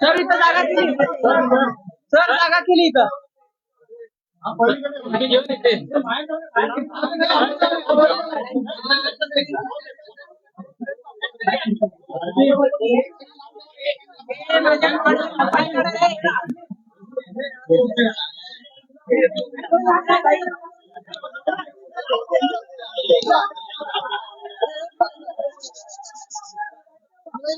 Sir इथं जागा केली. सर जागा केली इथं. सरांना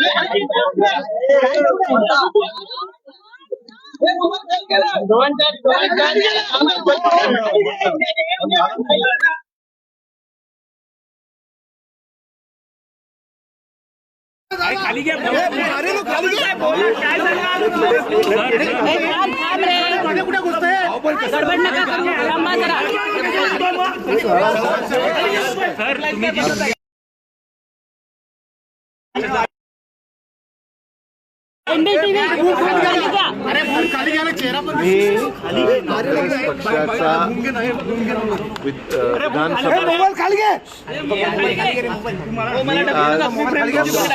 द्या गडबड नका करू थांबा जरा NDTV, खाली घ्या. मी काँग्रेस पक्षाचा विधानसभा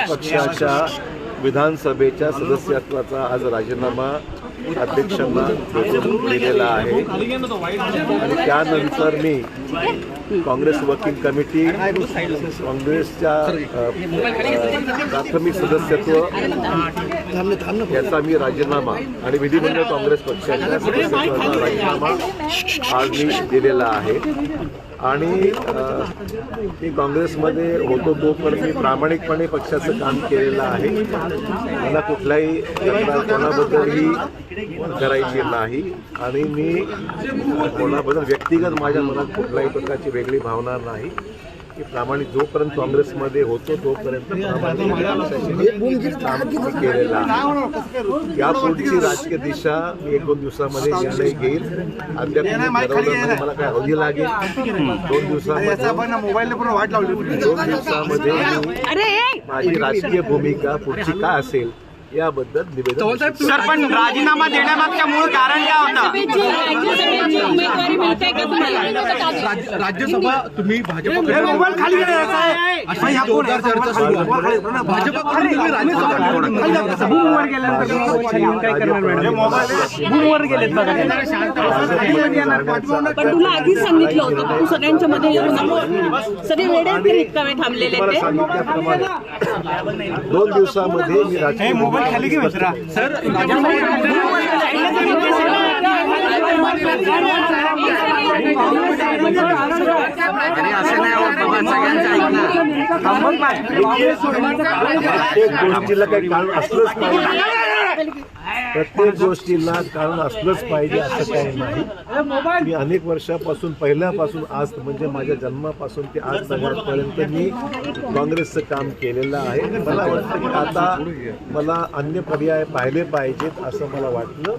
पक्षाच्या विधानसभेच्या सदस्यत्वाचा आज राजीनामा अध्यक्षांना भेटून दिलेला आहे. आणि त्यानंतर मी काँग्रेस वर्किंग कमिटी काँग्रेसच्या प्राथमिक सदस्यत्व याचा मी राजीनामा आणि विधिमंडळ काँग्रेस पक्षाच्या राजीनामा आज मी दिलेला आहे. आणि मी काँग्रेसमध्ये होतो तोपर्यंत मी प्रामाणिकपणे पक्षाचं काम केलेलं आहे. मला कुठल्याही तक्रार कोणाबद्दलही करायची नाही. आणि मी कोणाबद्दल व्यक्तिगत माझ्या मनात कुठल्याही प्रकारची वेगळी भावना नाही. की प्रामाणिक जोपर्यंत काँग्रेसमध्ये होतो तोपर्यंत मी केलेलं आहे. या पुढची राजकीय दिशा मी एक दोन दिवसामध्ये निर्णय घेईल. अद्याप मला काय अवधी लागेल. दोन दिवसामध्ये मोबाईल वाट लावली. दोन दिवसामध्ये माझी राजकीय भूमिका पुढची काय असेल? याबद्दल निवेदन सर पण राजीनामा देण्यामागच्या मूळ कारण काय होतं राज्यसभा तुम्ही पण तुला आधीच सांगितलं होतं का तू सगळ्यांच्या मध्ये येऊ नको सगळे वेळे थांबलेले दोन दिवसामध्ये मी राजकीय मोबाईल खाली घेऊन सर प्रत्येक गोष्टीला काही कारण असलंच पाहिजे. प्रत्येक गोष्टीला कारण असलंच पाहिजे असं काही नाही. मी अनेक वर्षापासून पहिल्यापासून आज म्हणजे माझ्या जन्मापासून ते आज सगळ्यापर्यंत मी काँग्रेसचं काम केलेलं आहे. मला वाटतं की आता मला अन्य पर्याय पाहिले पाहिजेत असं मला वाटलं.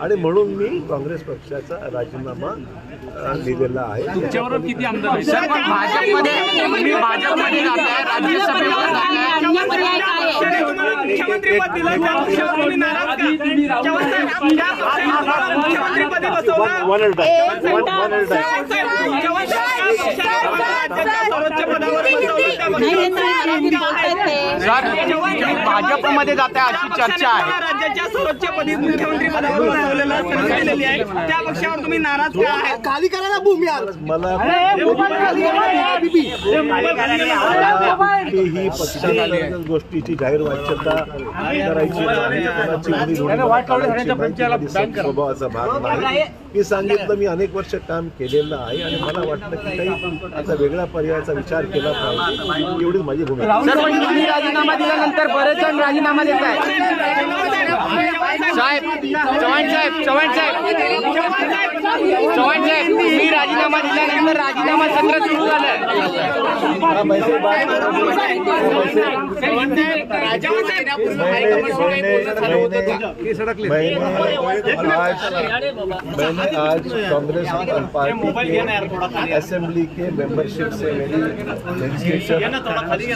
आणि म्हणून मी काँग्रेस पक्षाचा राजीनामा दिलेला आहे पण भाजपमध्ये तुम्ही भाजपमध्ये जाताय राज्यसभेवर जाताय अन्य पर्याय काय आहे? हे अशी चर्चा आहे राज्याच्या सर्वोच्च पदी मुख्यमंत्री पदावर बसवलेलं सांगितलेली आहे त्या पक्षावर तुम्ही नाराज का आहे? खाली करा ना भूमी मला ही पक्षाच्या गोष्टीची जाहीर वाच्यता करायची स्वभावाचा भाग नाही. मी सांगितलं मी अनेक वर्ष काम केलेलं आहे आणि मला वाटतं की काही आता वेगळ्या पर्यायाचा विचार केला पाहिजे एवढीच माझी भूमिका राजीनामा दिल्यानंतर बरेच जण राजीनामा देत आहेत साहेब चव्हाण साहेब चव्हाण साहेब चव्हाण साहेब तुम्ही राजीनामा दिल्यानंतर राजीनामा सत्र सुरू हाँ, मैंने मैंने आज मैंने आज कांग्रेस पार्टी के असेंबली के मेंबरशिप से मेरी रजिस्ट्रेशन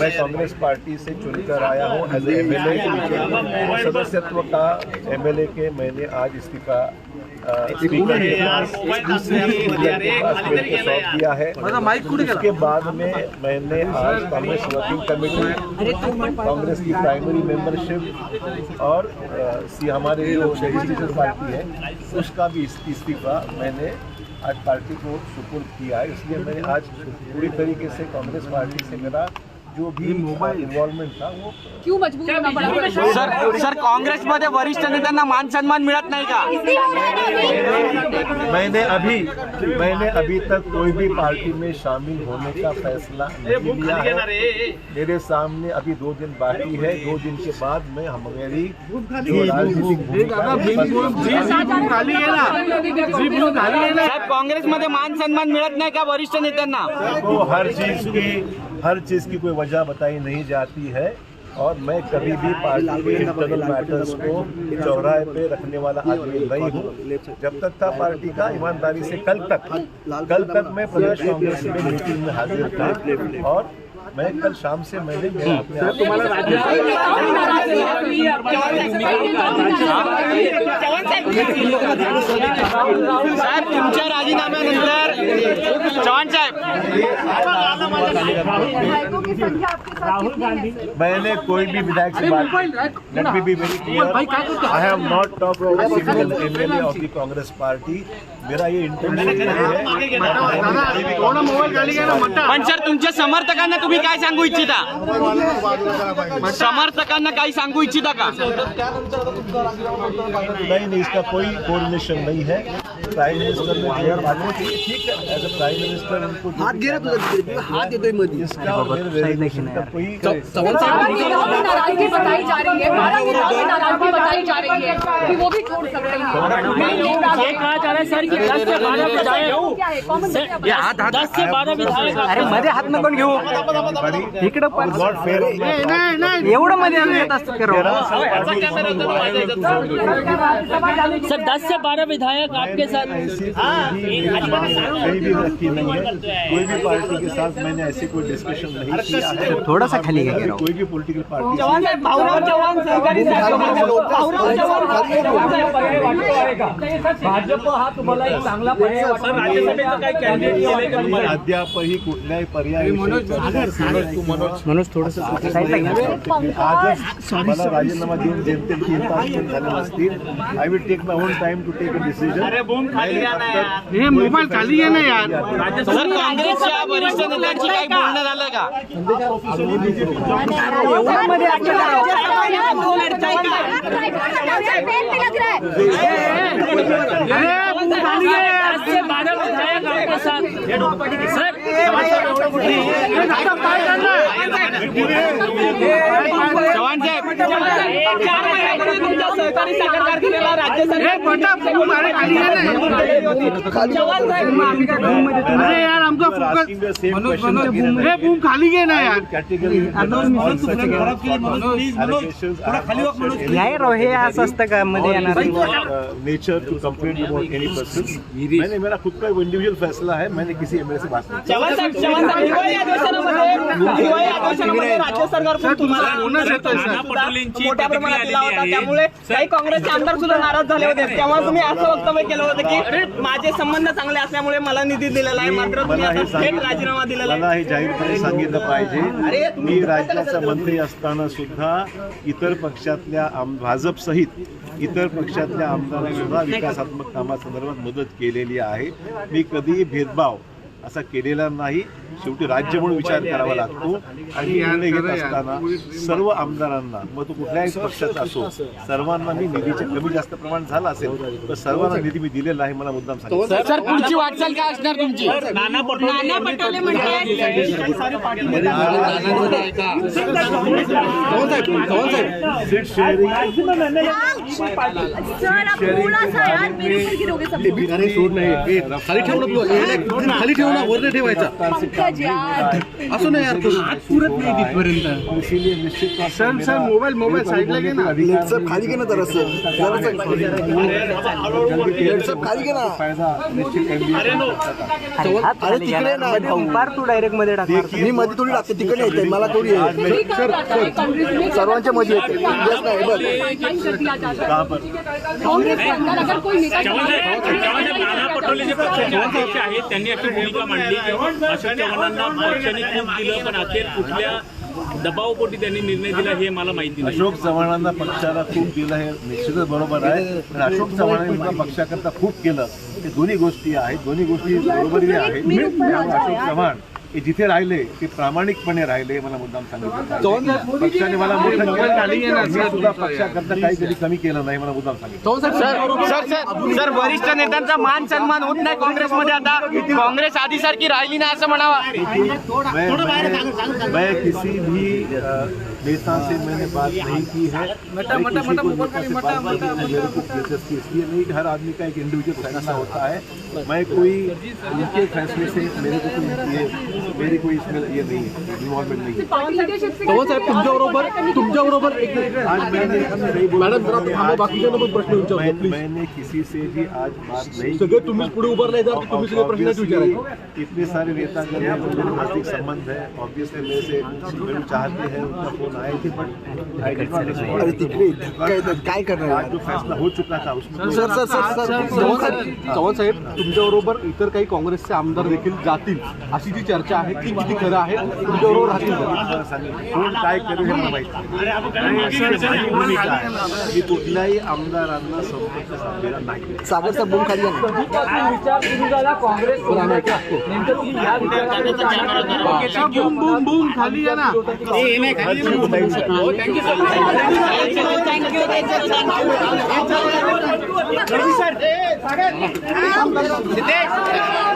मैं कांग्रेस पार्टी से चुनकर आया हूँ एज एम एल सदस्यत्व का एम के मैंने आज इस्तीफा है। उसके बाद में मैंने आज कांग्रेस वर्किंग कमेटी कांग्रेस की प्राइमरी मेंबरशिप और हमारे जो लेजिस्लेटिव पार्टी है उसका भी इस्तीफा मैंने आज पार्टी को सुपुर्द किया है। इसलिए मैंने आज पूरी तरीके से कांग्रेस पार्टी से मेरा जो भी इन्वॉल्वमेंट था वो क्यों मजबूर होना पड़ा? सर सर काँग्रेसमध्ये वरिष्ठ नेत्यांना मान सन्मान मिळत नाही का? मैंने अभी मैंने अभी तक कोई भी पार्टी में शामिल होने का फैसला नहीं लिया है मेरे सामने अभी दो दिन बाकी है। दो दिन के बाद मैं हमारी काँग्रेसमध्ये मान सन्मान मिळत नाही का वरिष्ठ नेत्यांना? को हर चीज़ की हर चीज़ की कोई वजह बताई नहीं जाती है और मैं कभी भी पार्टी के इंटरनल मैटर्स को चौराहे पे रखने वाला आदमी नहीं हूँ जब तक था पार्टी का ईमानदारी से कल तक कल तक मैं प्रदेश कांग्रेस में मीटिंग में हाजिर था और मैं कल शाम से मैंने मेरा अपने आप तुमच्या राजीनाम्यानंतर चव्हाण साहेब मैंने कोई भी विधायक से बात let me be very clear I have not talk to single MLA of the Congress party मेरा ये इंटरव्यू नहीं है पण सर तुमच्या समर्थकांना तुम्ही काय सांगू इच्छिता? समर्थकांना काही सांगू इच्छिता का? नहीं नहीं इसका कोई कोऑर्डिनेशन नहीं है। प्राइम मिनिस्टर ने दिया बात ठीक है एज अ प्राइम मिनिस्टर उनको हाथ गिरा हाथ देते मत इसका और मेरे वेरिएशन का कोई बारह जिलों में नाराजगी बताई जा रही है बारह जिलों में नाराजगी बताई जा रही है कि वो भी छोड़ सकते हैं ये कहा जा रहा है सर कि दस से बारह विधायक क्या है कॉमन क्या दस से बारह विधायक अरे मध्ये हात नको घेऊ इकडे फेअर एवढं मध्ये येत असतं सर दस से बारह विधायक आपके साथ ऐसी कोई कहीं भी नहीं है कोई भी पार्टी के साथ मैंने ऐसी कोई थोड़ा सा खाली कोई भी पॉलिटिकल पार्टी भाजप हा तुम्हाला एक चांगला? अद्यापही मनोज राजीनामा will take my own time to take a decision हे मोबाईल खाली घे ना यार. सर काँग्रेसच्या वरिष्ठ नेत्यांची काही बोलणं झालं का? चव्हाण साहेब. सहकारी साखर कारखान्याला राज्य हे फोन अरे यार आमचा फोकस मनोज मनोज हे बूम खाली घे ना यार. हे असं असतं का मध्ये येणार nature to complain about any person मैंने मेरा खुद का इंडिविजुअल फैसला है मैंने किसी एमएलए से बात नहीं चव्हाण साहेब चव्हाण साहेब हिवाळी अधिवेशनामध्ये हिवाळी अधिवेशनामध्ये राज्य सरकारकडून तुम्हाला फोनच येतोय सर मोठ्या प्रमाणात दिला होता त्यामुळे काही काँग्रेसचे आमदार सुद्धा नाराज झाले होते. तेव्हा तुम्ही असं वक्तव्य केलं होतं की माझे संबंध चांगले असल्यामुळे मला निधी दिलेला आहे. मात्र राजीनामा दिलेला मला हे जाहीरपणे सांगितलं पाहिजे. मी राज्याचा मंत्री असताना सुद्धा इतर पक्षातल्या भाजप सहित इतर पक्षातल्या आमदारांना सुद्धा विकासात्मक कामासंदर्भात मदत केलेली आहे. मी कधीही भेदभाव असा केलेला नाही. शेवटी राज्य म्हणून विचार करावा लागतो. आणि निर्णय घेत असताना सर्व आमदारांना मग तो कुठल्याही पक्षाचा असो सर्वांना मी निधीचे कमी जास्त प्रमाण झालं असेल तर सर्वांना निधी मी दिलेला आहे मला मुद्दाम सांगितलं पुढची वाटचाल काय असणार तुमची? Nana Patole seat sharing sir आप थोड़ा सा यार मेरे ऊपर गिरोगे सब लोग। अरे सोड नाही। ए, खाली ठेव ना तू ए, खाली ठेव ना वर नाही ठेवायचा. असं नाही यार पुरत नाही तिथपर्यंत. इसीलिए निश्चित तौर से मेरा मोबाईल मोबाईल साईडला घे ना. खाली घे ना जरासं. जरासं खाली घे. ना. अरे तिकडे ना. तू डायरेक्टमध्ये टाक मी मध्ये थोडी लागते तिकडे येते मला थोडी. Sir sir. सर्वांच्या मध्ये येते. कांग्रेस पटोले जे आहेत त्यांनी भूमिका मांडली अशोक चव्हाणांना पक्षाने खूप दिलं पण अखेर कुठल्या दबावपोटी त्यांनी निर्णय दिला हे मला माहिती नाही. अशोक चव्हाणांना पक्षाला खूप दिलं हे निश्चितच बरोबर आहे. पण अशोक चव्हाणांनी पक्षाकरता खूप केलं. हे दोन्ही गोष्टी आहेत. दोन्ही गोष्टी बरोबरीने आहेत. अशोक चव्हाण. हे जिथे राहिले ते प्रामाणिकपणे राहिले हे मला मुद्दाम सांगितलं. पक्षाने मला सुद्धा पक्षाकरता काही कधी कमी केलं नाही मला मुद्दाम सांगितलं. सर सर सर सर वरिष्ठ नेत्यांचा मान सन्मान होत नाही काँग्रेसमध्ये आता. काँग्रेस आधीसारखी राहिली नाही असं म्हणावा. मैं, किसी भी नेता से मैंने बात नहीं की है को मेरे दिलचस्पी इसलिए नहीं कि हर आदमी का एक इंडिविजुअल फैसला होता है। मैं कोई उनके फैसले से मेरे को कोई ये मेरी कोई इसमें ये नहीं है इन्वॉल्वमेंट नहीं है तुमच्या बरोबर एक आज मैंने मैंने किसी से भी आज बात नहीं सगळे तुम्हीच पुढे उभारले जर तुम्ही सगळे प्रश्न इतने सारे नेता हैं मेरे नज़दीक संबंध है। ऑब्वियसली मेरे से मेरे चाहते हैं उनका अरे तिकडे काय काय करणार? फैसला हो चुका था उसमें sir sir sir sir Chavan साहेब तुमच्याबरोबर इतर काही काँग्रेसचे आमदार देखील जातील अशी जी चर्चा आहे ती किती खरं आहे? तुमच्याबरोबर राहतील कोण काय करेल हे मला माहिती मी कुठल्याही आमदारांना संपर्क साधलेला नाही सागरचा बूम खाली आहे ना? you, thank you. Oh, thank you, sir. Thank you, thank you, thank you. Thank you, sir.